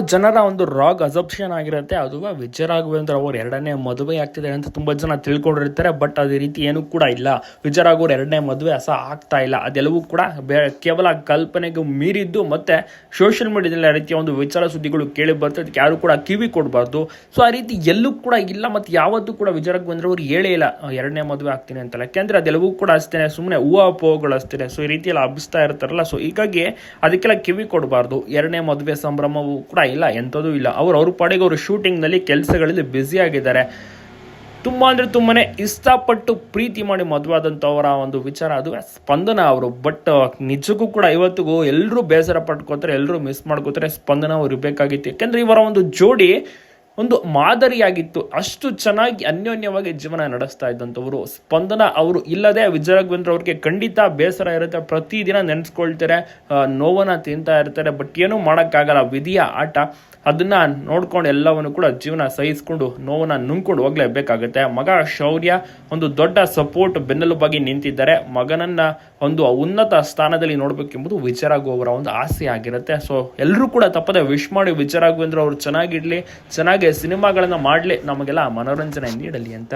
ಜನರ ಒಂದು ರಾಗ್ ಅಸಪ್ಷನ್ ಆಗಿರುತ್ತೆ. ಅದು ವಿಜಯ ರಾಘವೇಂದ್ರ ಅವರು ಎರಡನೇ ಮದುವೆ ಆಗ್ತಿದೆ ಅಂತ ತುಂಬ ಜನ ತಿಳ್ಕೊಂಡಿರ್ತಾರೆ. ಬಟ್ ಅದೇ ರೀತಿ ಏನೂ ಕೂಡ ಇಲ್ಲ. ವಿಜಯ ಎರಡನೇ ಮದುವೆ ಸಹ ಆಗ್ತಾ ಇಲ್ಲ. ಅದೆಲ್ಲವೂ ಕೂಡ ಕೇವಲ ಕಲ್ಪನೆಗೂ ಮೀರಿದ್ದು ಮತ್ತೆ ಸೋಷಿಯಲ್ ಮೀಡಿಯಾದಲ್ಲಿ ಆ ರೀತಿಯ ಒಂದು ವಿಚಾರ ಸುದ್ದಿಗಳು ಕೇಳಿ ಬರ್ತದೆ. ಯಾರು ಕೂಡ ಕಿವಿ ಕೊಡಬಾರ್ದು. ಸೊ ಆ ರೀತಿ ಎಲ್ಲೂ ಕೂಡ ಇಲ್ಲ ಮತ್ತು ಯಾವತ್ತೂ ಕೂಡ ವಿಜಯ ರಾಘವೇಂದ್ರ ಅವರು ಹೇಳೇ ಇಲ್ಲ ಎರಡನೇ ಮದುವೆ ಆಗ್ತೀನಿ ಅಂತಲ್ಲ ಯಾಕೆಂದ್ರೆ ಅದೆಲ್ಲವೂ ಕೂಡ ಅಷ್ಟೇ ಸುಮ್ಮನೆ ಹೂವು ಅಷ್ಟೇ ಸೊ ಈ ರೀತಿಯೆಲ್ಲ ಹಬ್ಬಿಸ್ತಾ ಇರ್ತಾರಲ್ಲ. ಸೊ ಹೀಗಾಗಿ ಅದಕ್ಕೆಲ್ಲ ಕಿವಿ ಕೊಡಬಾರ್ದು. ಎರಡನೇ ಮದುವೆ ಸಂಭ್ರಮವು ಕೂಡ ಇಲ್ಲ, ಎಂಥದೂ ಇಲ್ಲ. ಅವರು ಅವ್ರ ಪಾಡಿಗೆ ಅವರು ಶೂಟಿಂಗ್ನಲ್ಲಿ ಕೆಲಸಗಳಲ್ಲಿ ಬ್ಯುಸಿ ಆಗಿದ್ದಾರೆ. ತುಂಬ ಅಂದರೆ ತುಂಬಾ ಇಷ್ಟಪಟ್ಟು ಪ್ರೀತಿ ಮಾಡಿ ಮದುವಾದಂಥವರ ಒಂದು ವಿಚಾರ. ಅದು ಸ್ಪಂದನ ಅವರು. ಬಟ್ ನಿಜಕ್ಕೂ ಕೂಡ ಇವತ್ತಿಗೂ ಎಲ್ಲರೂ ಬೇಸರ ಪಟ್ಕೋತಾರೆ ಎಲ್ಲರೂ ಮಿಸ್ ಮಾಡ್ಕೋತಾರೆ, ಸ್ಪಂದನ ಅವ್ರು ಇರಬೇಕಾಗಿತ್ತು ಯಾಕೆಂದರೆ ಇವರ ಒಂದು ಜೋಡಿ ಒಂದು ಮಾದರಿಯಾಗಿತ್ತು. ಅಷ್ಟು ಚೆನ್ನಾಗಿ, ಅನ್ಯೋನ್ಯವಾಗಿ ಜೀವನ ನಡೆಸ್ತಾ ಇದ್ದಂಥವ್ರು. ಸ್ಪಂದನ ಅವರು ಇಲ್ಲದೆ ವಿಜಯರಾಘವೇಂದ್ರ ಅವ್ರಿಗೆ ಖಂಡಿತ ಬೇಸರ ಇರುತ್ತೆ. ಪ್ರತಿದಿನ ನೆನೆಸ್ಕೊಳ್ತಾರೆ ನೋವನ್ನು ತಿಂತಾ ಇರ್ತಾರೆ, ಬಟ್ ಏನೂ ಮಾಡೋಕ್ಕಾಗಲ್ಲ. ವಿಧಿಯ ಆಟ. ಅದನ್ನ ನೋಡ್ಕೊಂಡು ಎಲ್ಲವನ್ನು ಕೂಡ ಜೀವನ ಸಹಿಸ್ಕೊಂಡು, ನೋವನ್ನ ನುಂಗ್ಕೊಂಡು ಹೋಗ್ಲೇಬೇಕಾಗುತ್ತೆ. ಮಗ ಶೌರ್ಯ ಒಂದು ದೊಡ್ಡ ಸಪೋರ್ಟ್ ಬೆನ್ನೆಲುಬಾಗಿ ನಿಂತಿದ್ದಾರೆ. ಮಗನನ್ನ ಒಂದು ಉನ್ನತ ಸ್ಥಾನದಲ್ಲಿ ನೋಡ್ಬೇಕೆಂಬುದು ವಿಚಾರಾಗು ಅವರ ಒಂದು ಆಸೆ ಆಗಿರುತ್ತೆ. ಸೊ ಎಲ್ಲರೂ ಕೂಡ ತಪ್ಪದೆ ವಿಶ್ ಮಾಡಿ ವಿಜಯರಾಘವೇಂದ್ರ ಅವರು ಚೆನ್ನಾಗಿರ್ಲಿ, ಚೆನ್ನಾಗಿ ಸಿನಿಮಾಗಳನ್ನ ಮಾಡಲಿ ನಮಗೆಲ್ಲ ಮನೋರಂಜನೆ ನೀಡಲಿ ಅಂತ.